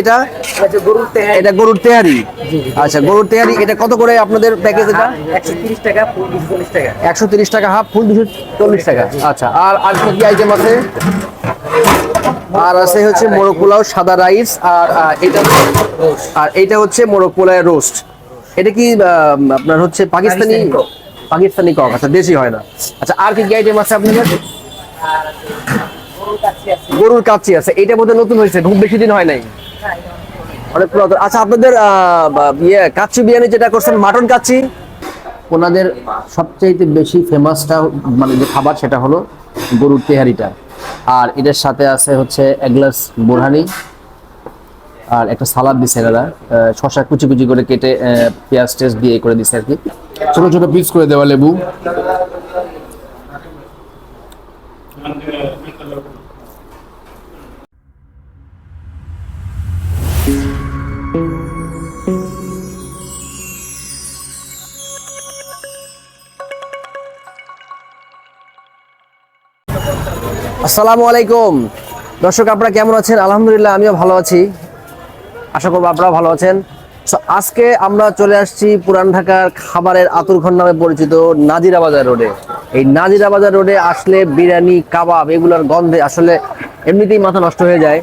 এটা? গরুর এটা গরুর তেহারি? আচ্ছা গরুর তেহারি এটা কত করে আপনাদের প্যাকেজ এটা? একশো তিরিশ টাকা হাফ ফুল দুশো চল্লিশ টাকা। আচ্ছা আর আর কি আইটেম আছে? আর আছে হচ্ছে মোরগ পোলাও সাদা রাইস আর এটা আর এটা হচ্ছে মোরগ পোলাও রোস্ট এটা কি আপনার হচ্ছে পাকিস্তানি পাকিস্তানি কক। আচ্ছা দেশি হয় না। আচ্ছা আর কি কি আইটেম আছে আপনাদের? গরুর কাচ্চি আছে। এটা বোধহয় নতুন হয়েছে খুব বেশি দিন হয় নাই। অনেক পুরাতন। আচ্ছা আপনাদের ইয়ে কাচ্চি বিরিয়ানি যেটা করছেন মাটন কাচ্চি? ওনাদের সবচাইতে বেশি ফেমাসটা মানে যে খাবার সেটা হলো গরুর তেহারিটা। আর এটার সাথে আছে হচ্ছে এক গ্লাস বোরহানি আর একটা সালাদ দিছে এনারা শসা কুচি কুচি করে কেটে পেঁয়াজ টেস্ট দিয়ে করে দিছে আর কি। ছোট ছোট পিস করে দেওয়া লেবু। আসসালামু আলাইকুম। দর্শক, আপনারা কেমন আছেন? আলহামদুলিল্লাহ, আমিও ভালো আছি। আশা করব আপনারা ভালো আছেন। সো আজকে আমরা চলে আসছি পুরান ঢাকার খাবারের আতুরঘর নামে পরিচিত নাজিরা বাজার রোডে। এই নাজিরা বাজার রোডে আসলে বিরিয়ানি, কাবাব এগুলোর গন্ধে আসলে এমনিতেই মাথা নষ্ট হয়ে যায়।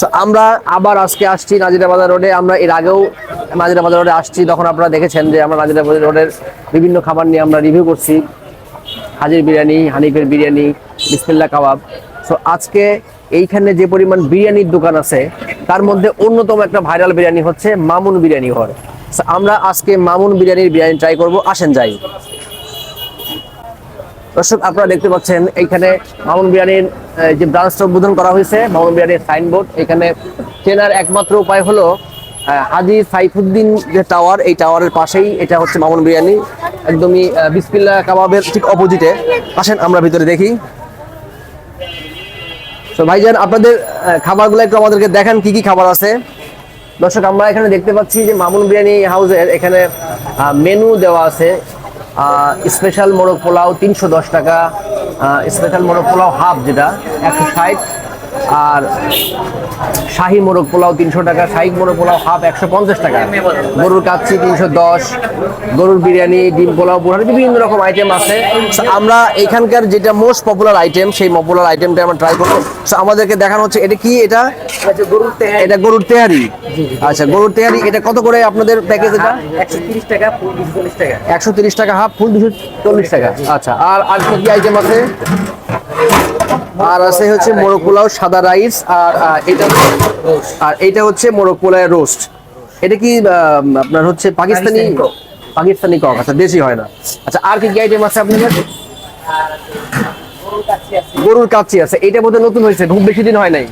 সো আমরা আবার আজকে আসছি নাজিরা বাজার রোডে। আমরা এর আগেও নাজিরা বাজার রোডে আসছি। তখন আপনারা দেখেছেন যে আমরা নাজিরা বাজার রোডের বিভিন্ন খাবার নিয়ে আমরা রিভিউ করছি। হাজির বিরিয়ানি, হানিফের বিরিয়ানি, বিসমিল্লা কাবাব। সো আজকে এইখানে যে পরিমাণ বিরিয়ানির দোকান আছে, তার মধ্যে অন্যতম একটা ভাইরাল বিরিয়ানি হচ্ছে মামুন বিরিয়ানি ঘর। আমরা আজকে মামুন বিরিয়ানির বিরিয়ানি ট্রাই করব, আসেন যাই। দর্শক, আপনারা দেখতে পাচ্ছেন, এইখানে মামুন বিরিয়ানির যে ব্রাঞ্চটা উদ্বোধন করা হয়েছে, মামুন বিরিয়ানির সাইনবোর্ড এখানে চেনার একমাত্র উপায় হলো হাজি সাইফুদ্দিন যে টাওয়ার এই টাওয়ারের পাশেই এটা হচ্ছে মামুন বিরিয়ানি। একদমই আহ, বিসমিল্লা কাবাবের ঠিক অপোজিটে। আসেন আমরা ভিতরে দেখি। তো ভাইজান আপনাদের খাবারগুলো একটু আমাদেরকে দেখান কি কি খাবার আছে? দর্শক আমরা এখানে দেখতে পাচ্ছি যে মামুন বিরিয়ানি হাউসের এখানে মেনু দেওয়া আছে। স্পেশাল মোরগ পোলাও তিনশো দশ টাকা স্পেশাল মোরগ পোলাও হাফ যেটা একশো ষাট। আর শাহি মোরগ পোলাও তিনশো টাকা শাহি মোরগ পোলাও হাফ একশো পঞ্চাশ টাকা। গরুর কাচ্ছি তিনশো দশ, গরুর বিরিয়ানি, ডিম পোলাও বুড়ানি বিভিন্ন রকম আইটেম আছে। আমরা এখানকার যেটা মোস্ট পপুলার আইটেম সেই পপুলার আইটেমটা আমরা ট্রাই করব। আমাদেরকে দেখানো হচ্ছে, এটা কি এটা? এটা গরুর তেহারি। আচ্ছা গরুর তেহারি, এটা কত করে আপনাদের প্যাকেজ এটা? একশো তিরিশ টাকা, হাফ ফুল দুশো চল্লিশ টাকা। আচ্ছা আর আর কি আইটেম আছে? আর আছে হচ্ছে মোরগ পোলাও সাদা রাইস আর এটা আর এটা হচ্ছে মোরগ পোলাও রোস্ট এটা কি আপনার হচ্ছে পাকিস্তানি পাকিস্তানি কক। আচ্ছা দেশি হয় না। আচ্ছা আর কি কি আইটেম আছে আপনাদের আর গরুর কাছে? আছে গরুর কাচ্চি আছে। এটা বোধহয় নতুন হয়েছে খুব বেশি দিন হয় নাই।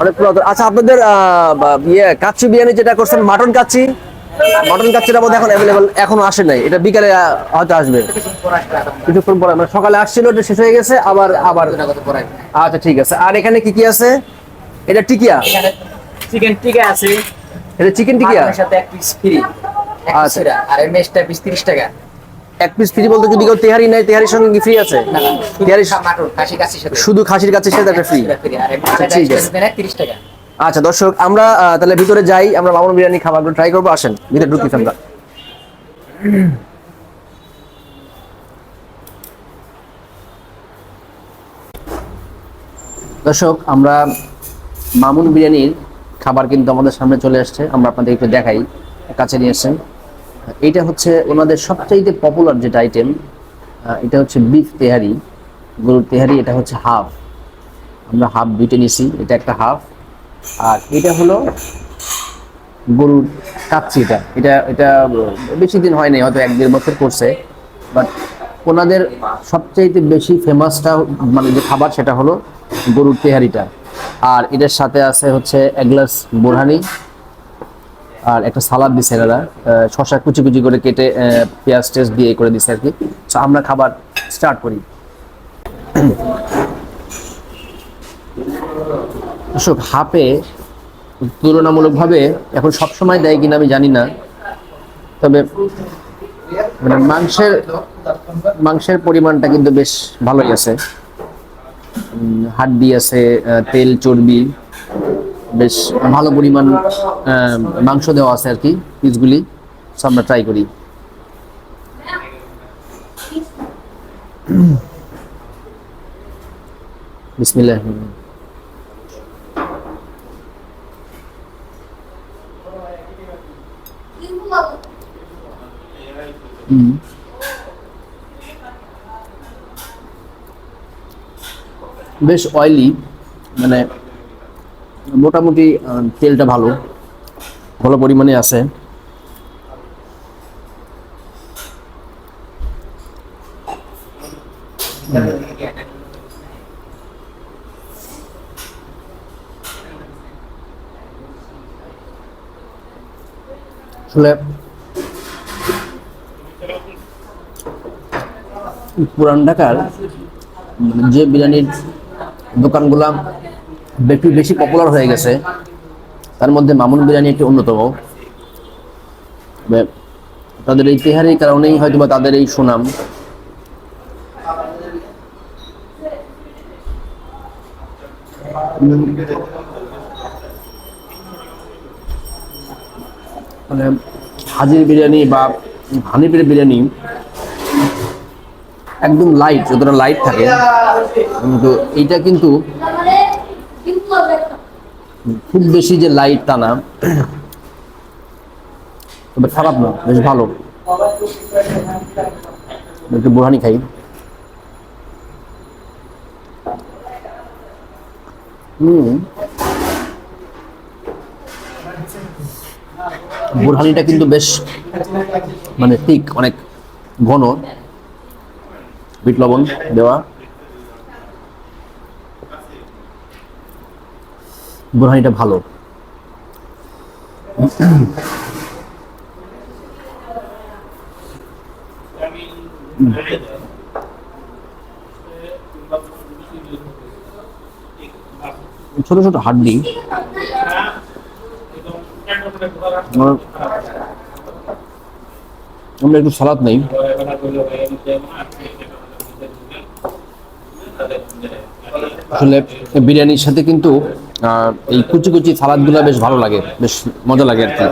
অনেক পুরাতন। আচ্ছা আপনাদের আহ, ইয়ে কাচ্চি বিরিয়ানি যেটা করছেন মাটন কাচ্চি? মাটন কাচ্চিটা বোধহয় এখন অ্যাভেলেবল এখনও আসে নাই। এটা বিকালে হয়তো আসবে। কিছুক্ষণ পরে মানে সকালে আসছিল এটা শেষ হয়ে গেছে আবার আবার। আচ্ছা ঠিক আছে। আর এখানে কি কি আছে? এটা টিকিয়া। চিকেন টিকা আছে। এটা চিকেন টিকিয়া? সাথে এক পিস ফ্রি আচ্ছা। আর এই মেশটা পিস তিরিশ টাকা। এক পিস ফ্রি বলতে যদি কেউ তেহারি নেয় তেহারির সঙ্গে কি ফ্রি আছে? না, তেহারি শুধু খাসির কাছে সাথে। একটা ফ্রি আর এই আচ্ছা, ঠিক আছে। দেন তিরিশ টাকা। আচ্ছা দর্শক, আমরা তাহলে ভিতরে যাই, আমরা মামুন বিরিয়ানি খাবারগুলো ট্রাই করব, আসেন, ভিতরে ঢুকি আমরা। দর্শক, আমরা মামুন বিরিয়ানির খাবার কিন্তু আমাদের সামনে চলে আসছে, আমরা আপনাদের একটু দেখাই, কাছে নিয়ে এসছেন এটা হচ্ছে ওনাদের সবচাইতে পপুলার যেটা আইটেম এটা হচ্ছে বিফ তেহারি, গরুর তেহারি, এটা হচ্ছে হাফ আমরা হাফ দুইটা নিছি এটা একটা হাফ আর এটা হলো গরুর কাচ্চি এটা। এটা এটা বেশি দিন হয় নাই, হয়তো এক দেড় বছর করছে। বাট ওনাদের সবচাইতে বেশি ফেমাসটা মানে যে খাবার সেটা হলো গরুর তেহারিটা। আর এটার সাথে আছে হচ্ছে এক গ্লাস বোরহানি। আর একটা সালাদ দিছে এনারা শসা কুচি কুচি করে কেটে পেঁয়াজ টেস্ট দিয়ে করে দিছে আর কি। আমরা খাবার স্টার্ট করি। দর্শক হাফে তুলনামূলকভাবে এখন সবসময় দেয় কিনা আমি জানি না। তবে মানে মাংসের মাংসের পরিমাণটা কিন্তু বেশ ভালোই আছে। হাড্ডি আছে তেল, চর্বি, বেশ ভালো পরিমাণ মাংস দেওয়া আছে আর কি পিসগুলি। সো আমরা ট্রাই করি। বিসমিল্লাহ হুম বেশ অয়েলি মানে মোটামুটি তেলটা ভালো ভালো পরিমাণে আছে। আসলে পুরান ঢাকার যে বিরিয়ানির দোকানগুলা একটু বেশি পপুলার হয়ে গেছে, তার মধ্যে মামুন বিরিয়ানি একটি অন্যতম। তাদের এই তেহারির কারণেই হয়তো বা তাদের এই সুনাম। মানে হাজির বিরিয়ানি বা হানিফের বিরিয়ানি একদম লাইট যতটা লাইট থাকে। কিন্তু এইটা কিন্তু খুব বেশি যে লাইট তা না। তবে খারাপ না, বেশ ভালো। একটু বুড়ানি খাই। হুম। বুরহানিটা কিন্তু বেশ মানে ঠিক অনেক ঘন। বিট লবণ দেওয়া। বুরহানিটা ভালো। ছোট ছোট হাড্ডি। আমার- আমরা একটু সালাদ নেই। আসলে বিরিয়ানির সাথে কিন্তু এই কুচি কুচি সালাদগুলো বেশ ভালো লাগে, বেশ মজা লাগে আর কি।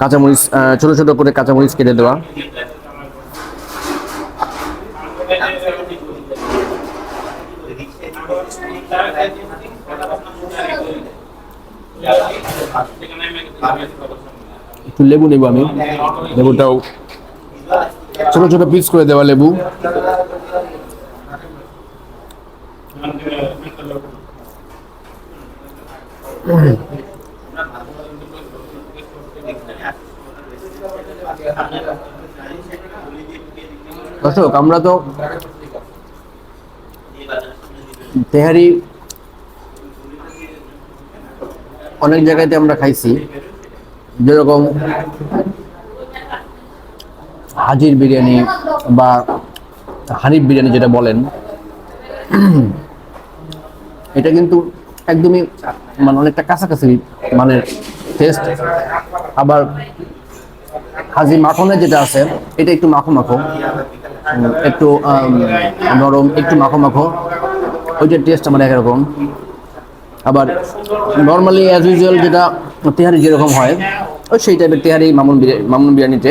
কাঁচামরিচ ছোট ছোট করে কাঁচামরিচ কেটে দেওয়া। একটু লেবু নেব আমি। লেবুটাও ছোট ছোট পিস করে দেওয়া লেবু। দর্শক, আমরা তো তেহারি অনেক জায়গাতে আমরা খাইছি। যেরকম হাজির বিরিয়ানি বা হানিফ বিরিয়ানি যেটা বলেন, এটা কিন্তু একদমই মানে অনেকটা কাছাকাছি মানে টেস্ট আবার হাজি মাখনে যেটা আছে, এটা একটু মাখো মাখো। একটু নরম, একটু মাখো মাখো। ওইটার টেস্ট আমার একরকম আবার নর্মালি অ্যাজ ইউজুয়াল যেটা তেহারি যেরকম হয়, ওই সেই টাইপের তেহারি মামুন বিরিয়ানি মামুন বিরিয়ানিতে।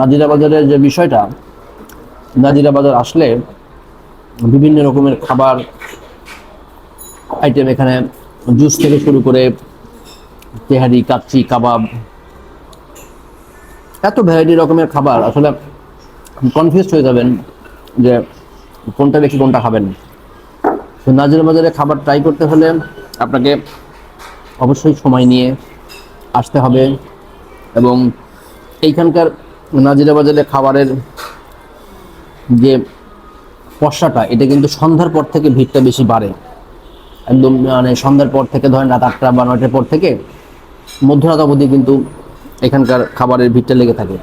নাজিরা বাজারের যে বিষয়টা নাজিরা বাজার আসলে বিভিন্ন রকমের খাবার আইটেম এখানে জুস থেকে শুরু করে তেহারি, কাচ্চি, কাবাব, এত ভ্যারাইটি রকমের খাবার। আসলে কনফিউজ হয়ে যাবেন যে কোনটা বেশি, কোনটা খাবেন। তো নাজিরা বাজারে খাবার ট্রাই করতে হলে আপনাকে অবশ্যই সময় নিয়ে আসতে হবে। এবং এইখানকার নাজিরা বাজারে খাবারের যে পশাটা এটা কিন্তু সন্ধ্যার পর থেকে ভিড়টা বেশি বাড়ে। একদম মানে সন্ধ্যার পর থেকে ধরেন রাত আটটা বা নয়টার পর থেকে মধ্যরাত অবধি কিন্তু এখানকার খাবারের ভিড়টা লেগে থাকে।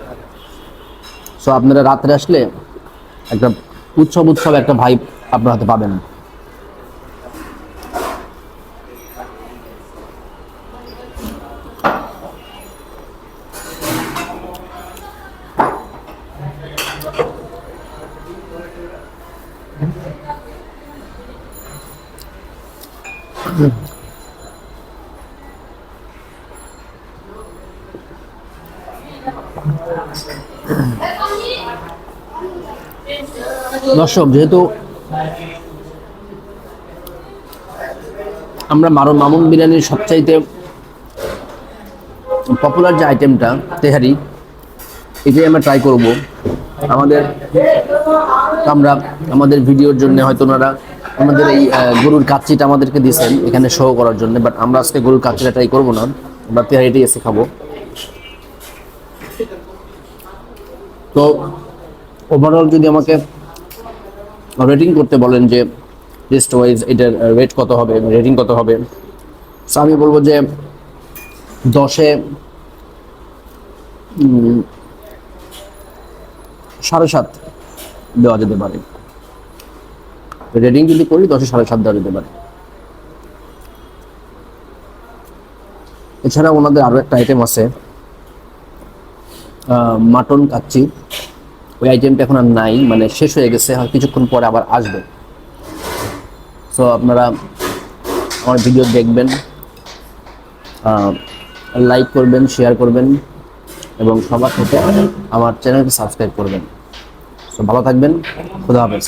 সো আপনারা রাত্রে আসলে একটা উৎসব উৎসব একটা ভাইব আপনার হাতে পাবেন। দর্শক, যেহেতু আমরা মারুন মামুন বিরিয়ানির সবচাইতে পপুলার যে আইটেমটা তেহারি, এটাই আমরা ট্রাই করব। আমাদের, আমরা, আমাদের ভিডিওর জন্য হয়তো ওনারা আমাদের এই গরুর কাচ্চিটা আমাদেরকে দিয়েছেন, এখানে শো করার জন্য বাট আমরা আজকে গরুর কাচ্চিটা ট্রাই করব না। আমরা তেহারিটাই এসে খাব। তো ওভারঅল যদি আমাকে রেটিং করতে বলেন যে টেস্ট ওয়াইজ এটার রেট কত হবে রেটিং কত হবে, So আমি বলব যে দশে সাড়ে সাত দেওয়া যেতে পারে। রেটিং যদি করি, দশে সাড়ে সাত দেওয়া যেতে পারে। এছাড়া ওনাদের আরও একটা আইটেম আছে মাটন কাচ্চি। ওই আইটেমটা এখন আর নাই মানে শেষ হয়ে গেছে, হয় কিছুক্ষণ পরে আবার আসবে। সো আপনারা আমার ভিডিও দেখবেন লাইক করবেন শেয়ার করবেন, এবং সবার সাথে আমার চ্যানেলকে সাবস্ক্রাইব করবেন। সো ভালো থাকবেন, খুদা হাফেজ।